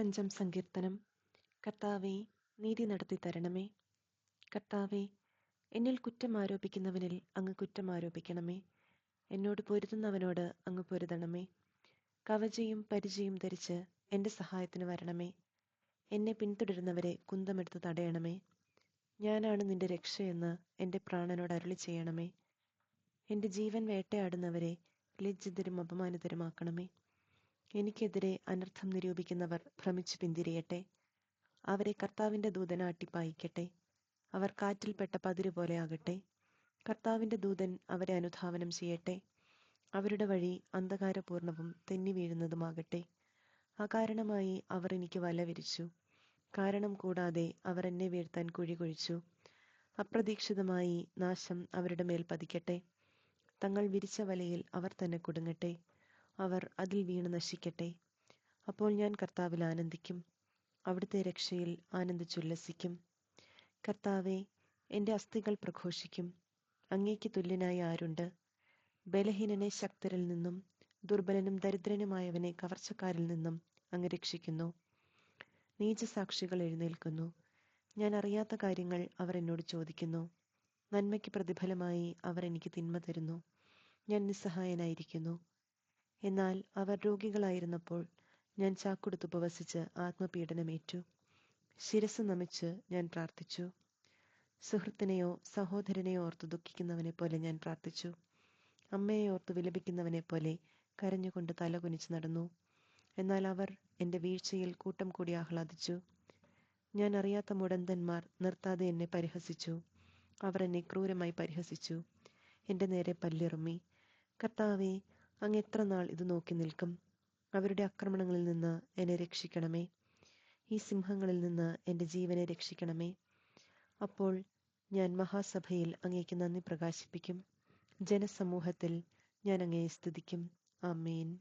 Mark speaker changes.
Speaker 1: മുപ്പത്തഞ്ചാം സങ്കീർത്തനം. കർത്താവെ നീതി നടത്തി തരണമേ. കർത്താവെ എന്നിൽ കുറ്റം ആരോപിക്കുന്നവനിൽ അങ്ങ് കുറ്റം ആരോപിക്കണമേ. എന്നോട് പൊരുതുന്നവനോട് അങ്ങ് പൊരുതണമേ. കവചയും പരിചയും ധരിച്ച് എന്റെ സഹായത്തിന് വരണമേ. എന്നെ പിന്തുടരുന്നവരെ കുന്തമെടുത്ത് തടയണമേ. ഞാനാണ് നിന്റെ രക്ഷയെന്ന് എന്റെ പ്രാണനോട് അരുളി ചെയ്യണമേ. എന്റെ ജീവൻ വേട്ടയാടുന്നവരെ ലജ്ജിതരും അപമാനിതരുമാക്കണമേ. എനിക്കെതിരെ അനർത്ഥം നിരൂപിക്കുന്നവർ ഭ്രമിച്ചു പിന്തിരിയട്ടെ. അവരെ കർത്താവിന്റെ ദൂതൻ അട്ടിപ്പായിക്കട്ടെ അവർ കാറ്റിൽപ്പെട്ട പതിര് പോലെ ആകട്ടെ. കർത്താവിന്റെ ദൂതൻ അവരെ അനുധാവനം ചെയ്യട്ടെ. അവരുടെ വഴി അന്ധകാരപൂർണവും തെന്നി വീഴുന്നതുമാകട്ടെ. അകാരണമായി അവർ എനിക്ക് വല വിരിച്ചു. കാരണം കൂടാതെ അവർ എന്നെ വീഴ്ത്താൻ കുഴി കുഴിച്ചു. അപ്രതീക്ഷിതമായി നാശം അവരുടെ മേൽ പതിക്കട്ടെ. തങ്ങൾ വിരിച്ച വലയിൽ അവർ തന്നെ കുടുങ്ങട്ടെ. അവർ അതിൽ വീണ് നശിക്കട്ടെ. അപ്പോൾ ഞാൻ കർത്താവിൽ ആനന്ദിക്കും. അവിടുത്തെ രക്ഷയിൽ ആനന്ദിച്ചുല്ലസിക്കും കർത്താവെ എന്റെ അസ്ഥികൾ പ്രഘോഷിക്കും. അങ്ങേക്ക് തുല്യനായി ആരുണ്ട്? ബലഹീനനെ ശക്തരിൽ നിന്നും ദുർബലനും ദരിദ്രനുമായവനെ കവർച്ചക്കാരിൽ നിന്നും അങ്ങ് രക്ഷിക്കുന്നു. നീചസാക്ഷികൾ എഴുന്നേൽക്കുന്നു. ഞാൻ അറിയാത്ത കാര്യങ്ങൾ അവർ എന്നോട് ചോദിക്കുന്നു. നന്മയ്ക്ക് പ്രതിഫലമായി അവർ എനിക്ക് തിന്മ തരുന്നു. ഞാൻ നിസ്സഹായനായിരിക്കുന്നു. എന്നാൽ അവർ രോഗികളായിരുന്നപ്പോൾ ഞാൻ ചാക്കുടുത്ത് ഉപവസിച്ച് ആത്മപീഡനമേറ്റു. ശിരസ് നമിച്ച് ഞാൻ പ്രാർത്ഥിച്ചു. സുഹൃത്തിനെയോ സഹോദരനെയോ ഓർത്ത് ദുഃഖിക്കുന്നവനെ പോലെ ഞാൻ പ്രാർത്ഥിച്ചു. അമ്മയെ ഓർത്ത് വിലപിക്കുന്നവനെ പോലെ കരഞ്ഞുകൊണ്ട് തലകുനിച്ച് നടന്നു. എന്നാൽ അവർ എന്റെ വീഴ്ചയിൽ കൂട്ടം കൂടി ആഹ്ലാദിച്ചു. ഞാൻ അറിയാത്ത മുടന്തന്മാർ നിർത്താതെ എന്നെ പരിഹസിച്ചു. അവർ എന്നെ ക്രൂരമായി പരിഹസിച്ചു. എന്റെ നേരെ പല്ലിറുമ്മി. കർത്താവെ അങ്ങ് എത്ര നാൾ ഇത് നോക്കി നിൽക്കും. അവരുടെ ആക്രമണങ്ങളിൽ നിന്ന് എന്നെ രക്ഷിക്കണമേ. ഈ സിംഹങ്ങളിൽ നിന്ന് എന്റെ ജീവനെ രക്ഷിക്കണമേ. അപ്പോൾ ഞാൻ മഹാസഭയിൽ അങ്ങേക്ക് നന്ദി പ്രകാശിപ്പിക്കും. ജനസമൂഹത്തിൽ ഞാൻ അങ്ങയെ സ്തുതിക്കും. ആമേൻ.